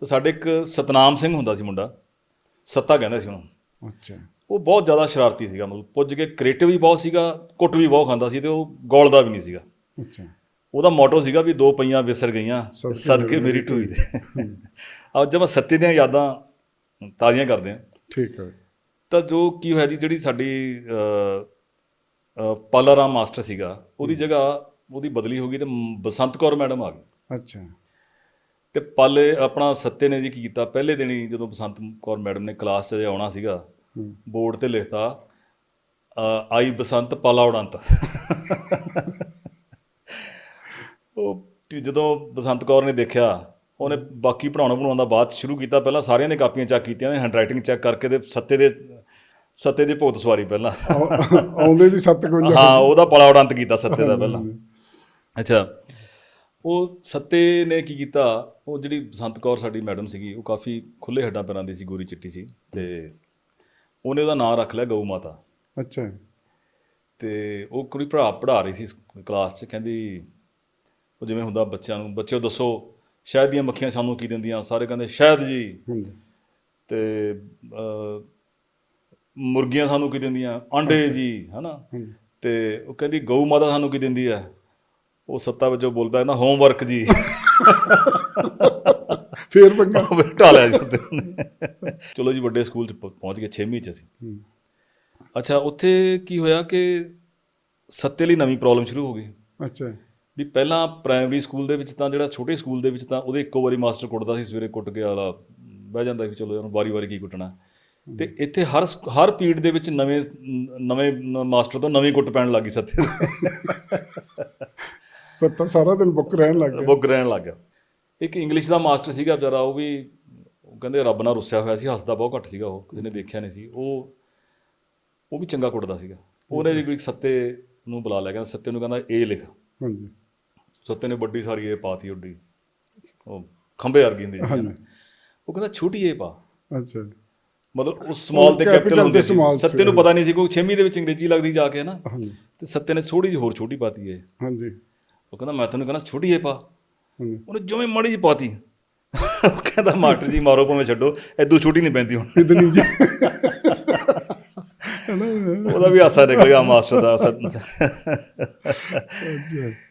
ਤੇ ਸਾਡੇ ਇੱਕ ਸਤਨਾਮ ਸਿੰਘ ਹੁੰਦਾ ਸੀ ਮੁੰਡਾ ਸੱਤਾ ਕਹਿੰਦੇ ਸੀ ਉਹਨੂੰ। ਅੱਛਾ। ਉਹ ਬਹੁਤ ਜ਼ਿਆਦਾ ਸ਼ਰਾਰਤੀ ਸੀਗਾ ਮਤਲਬ ਪੁੱਜ ਕੇ ਕ੍ਰੀਏਟਿਵ ਵੀ ਬਹੁਤ ਸੀਗਾ ਕੁੱਟ ਵੀ ਬਹੁਤ ਖਾਂਦਾ ਸੀ ਤੇ ਉਹ ਗੋਲਦਾ ਵੀ ਨਹੀਂ ਸੀਗਾ। ਅੱਛਾ। ਉਹਦਾ ਮੋਟੋ ਸੀਗਾ ਵੀ ਦੋ ਪਈਆਂ ਵਿਸਰ ਗਈਆਂ ਸਦਕੇ ਮੇਰੀ ਢੂਈ ਦੇ। ਅੱਜ ਜਦ ਸੱਤੇ ਦੀਆਂ ਯਾਦਾਂ ਤਾਜ਼ੀਆਂ ਕਰਦੇ ਹਾਂ। ਠੀਕ ਹੈ। ਤਾਂ ਜੋ ਕੀ ਹੋਇਆ ਜੀ ਜਿਹੜੀ ਸਾਡੀ ਪਾਲਾਰਾਮ ਮਾਸਟਰ ਸੀਗਾ ਉਹਦੀ ਜਗ੍ਹਾ ਉਹਦੀ ਬਦਲੀ ਹੋ ਗਈ ਤੇ ਮ- ਬਸੰਤ ਕੌਰ ਮੈਡਮ ਆ ਗਈ। ਅੱਛਾ। ਤੇ ਪਾਲੇ ਆਪਣਾ ਸੱਤੇ ਨੇ ਜੀ ਕੀ ਕੀਤਾ? ਪਹਿਲੇ ਦਿਨ ਹੀ ਜਦੋਂ ਬਸੰਤ ਕੌਰ ਮੈਡਮ ਨੇ ਕਲਾਸ 'ਚ ਆਉਣਾ ਸੀਗਾ। ਬੋਰਡ ਤੇ ਲਿਖਤਾ ਆਈ ਬਸੰਤ ਪਾਲਾ ਉਡੰਤ। ਉਹ ਜਦੋਂ ਬਸੰਤ ਕੌਰ ਨੇ ਦੇਖਿਆ ਉਹਨੇ ਬਾਕੀ ਪੜਾਉਣਾ ਪੜਾਉਣ ਦਾ ਬਾਅਦ ਸ਼ੁਰੂ ਕੀਤਾ ਪਹਿਲਾਂ ਸਾਰਿਆਂ ਨੇ ਕਾਪੀਆਂ ਚੈੱਕ ਕੀਤੀਆਂ ਨੇ ਹੈਂਡਰਾਈਟਿੰਗ ਚੈੱਕ ਕਰਕੇ ਤੇ ਸੱਤੇ ਦੇ ਸੱਤੇ ਦੇ ਭੁਗਤ ਸਵਾਰੀ ਪਹਿਲਾਂ। ਆਉ- ਆਉਂਦੇ ਦੀ 57 ਹਾਂ ਉਹਦਾ ਪਾਲਾ ਉਡੰਤ ਕੀਤਾ ਸੱਤੇ ਦਾ ਪਹਿਲਾਂ। ਅੱਛਾ। ਉਹ ਸੱਤੇ ਨੇ ਕੀ ਕੀਤਾ ਉਹ ਜਿਹੜੀ ਬਸੰਤ ਕੌਰ ਸਾਡੀ ਮੈਡਮ ਸੀਗੀ ਉਹ ਕਾਫੀ ਖੁੱਲੇ ਹੱਡਾਂ ਪੈਰਾਂ ਦੀ ਸੀ ਗੋਰੀ ਚਿੱਟੀ ਸੀ ਤੇ ਉਹਨੇ ਉਹਦਾ ਨਾਮ ਰੱਖ ਲਿਆ ਗਊ ਮਾਤਾ। ਅੱਛਾ ਤੇ ਉਹ ਕੁੜੀ ਭਰਾ ਪੜ੍ਹਾ ਰਹੀ ਸੀ ਕਲਾਸ 'ਚ ਕਹਿੰਦੀ ਉਹ ਜਿਵੇਂ ਹੁੰਦਾ ਬੱਚਿਆਂ ਨੂੰ ਬੱਚਿਓ ਦੱਸੋ ਸ਼ਹਿਦ ਦੀਆਂ ਮੱਖੀਆਂ ਸਾਨੂੰ ਕੀ ਦਿੰਦੀਆਂ? ਸਾਰੇ ਕਹਿੰਦੇ ਸ਼ਹਿਦ ਜੀ। ਤੇ ਮੁਰਗੀਆਂ ਸਾਨੂੰ ਕੀ ਦਿੰਦੀਆਂ? ਆਂਡੇ ਜੀ ਹਨਾ? ਤੇ ਉਹ ਕਹਿੰਦੀ ਗਊ ਮਾਤਾ ਸਾਨੂੰ ਕੀ ਦਿੰਦੀ ਹੈ? ਉਹ ਸੱਤਾ ਵਜੋਂ ਬੋਲ ਪਿਆ ਕਹਿੰਦਾ ਹੋਮਵਰਕ ਜੀ। ਫੇਰ ਪੰਗਾ। ਉਹ ਢਾਲਿਆ ਜੀ ਉਹਦੇ ਉਹਨੇ। ਚਲੋ ਜੀ ਵੱਡੇ ਸਕੂਲ ਚ ਪਹੁੰਚ ਗਏ 6ਵੀਂ ਚ ਅਸੀਂ। ਅੱਛਾ ਉੱਥੇ ਕੀ ਹੋਇਆ ਕਿ ਸੱਤੇ ਲਈ ਨਵੀਂ ਪ੍ਰੋਬਲਮ ਸ਼ੁਰੂ ਹੋ ਗਈ। ਅੱਛਾ। ਵੀ ਪਹਿਲਾਂ ਪ੍ਰਾਇਮਰੀ ਸਕੂਲ ਦੇ ਵਿੱਚ ਤਾਂ ਜਿਹੜਾ ਛੋਟੇ ਸਕੂਲ ਦੇ ਵਿੱਚ ਤਾਂ ਉਹਦੇ ਇੱਕੋ ਵਾਰੀ ਮਾਸਟਰ ਕੁੱਟਦਾ ਸੀ ਸਵੇਰੇ ਕੁੱਟ ਕੇ ਆਲਾ ਬਹਿ ਜਾਂਦਾ ਵੀ ਚਲੋ ਇਹਨੂੰ ਵਾਰੀ-ਵਾਰੀ ਕੀ ਕੁੱਟਣਾ। ਤੇ ਇੱਥੇ ਹਰ ਹਰ ਪੀਰੀਅਡ ਦੇ ਵਿੱਚ ਨਵੇਂ ਨਵੇਂ ਨ- ਮਾਸਟਰ ਤੋਂ ਨਵੀਂ ਕੁੱਟ ਪੈਣ ਲੱਗੀ ਸੱਤੇ ਸੱਤਾ ਸਾਰਾ ਦਿਨ ਬੁੱਕ ਰਹਿਣ ਲੱਗ ਗਿਆ। ਬੁੱਕ ਰਹਿਣ ਲੱਗ ਗਿਆ। ਇੱਕ ਇੰਗਲਿਸ਼ ਦਾ ਮਾਸਟਰ ਸੀਗਾ ਵਿਚਾਰਾ ਉਹ ਵੀ ਉਹ ਕਹਿੰਦੇ ਰੱਬ ਨਾਲ ਰੁੱਸਿਆ ਹੋਇਆ ਸੀ ਹੱਸਦਾ ਬਹੁਤ ਘੱਟ ਸੀਗਾ ਉਹ ਕਿਸੇ ਨੇ ਦੇਖਿਆ ਨਹੀਂ ਸੀ। ਉਹ ਉਹ ਵੀ ਚੰਗਾ ਕੁੱਟਦਾ ਸੀਗਾ। ਉਹਨੇ ਵੀ ਕੋਈ ਸੱਤੇ ਨੂੰ ਬੁਲਾ ਲਿਆ ਕਹਿੰਦਾ ਸੱਤੇ ਨੂੰ ਕਹਿੰਦਾ ਇਹ ਲਿਖ। ਹਾਂਜੀ। ਸੱਤੇ ਨੇ ਵੱਡੀ ਸਾਰੀ ਇਹ ਪਾਤੀ ਉੱਡੀ। ਉਹ ਖੰਬੇ ਵਰਗੀ ਹੁੰਦੀ। ਉਹ ਕਹਿੰਦਾ ਛੋਟੀ ਇਹ ਪਾ। ਅੱਛਾ। ਮਤਲਬ ਉਹ ਸਮਾਲ capital ਕੈਪੀਟਲ ਹੁੰਦੇ ਸੀ। ਸੱਤੇ ਨੂੰ ਪਤਾ ਨਹੀਂ ਸੀ ਕੋਈ 6ਵੀਂ ਦੇ ਵਿੱਚ ਅੰਗਰੇਜ਼ੀ ਲੱਗਦੀ ਜਾ ਕੇ ਨਾ? ਹਾਂਜੀ। ਤੇ ਸੱਤੇ ਨੇ ਥੋੜੀ ਜਿਹੀ ਹੋਰ ਛੋਟੀ ਪਾਤੀ ਇਹ ਹਾਂਜੀ। ਉਹ ਕਹਿੰਦਾ ਮੈਂ ਤੈਨੂੰ ਕਹਿੰਦਾ ਛੋਟੀ ਇਹ ਪਾ। ਹਾਂਜੀ ਉਹਨੇ ਜਿਵੇਂ ਮਾੜੀ ਜਿਹੀ ਪਾਤੀ। ਉਹ ਕਹਿੰਦਾ ਮਾਸਟਰ ਜੀ ਮਾਰੋ ਭਾਵੇਂ ਛੱਡੋ ਐਦੂ ਛੋਟੀ ਨਹੀਂ ਪੈਂਦੀ ਹੁਣ। ਇਤਨੀ ਜੀ ਉਹਦਾ ਵੀ ਹਾਸਾ ਨਿਕਲ ਗਿਆ ਮਾਸਟਰ ਦਾ। ਅੱਛਾ।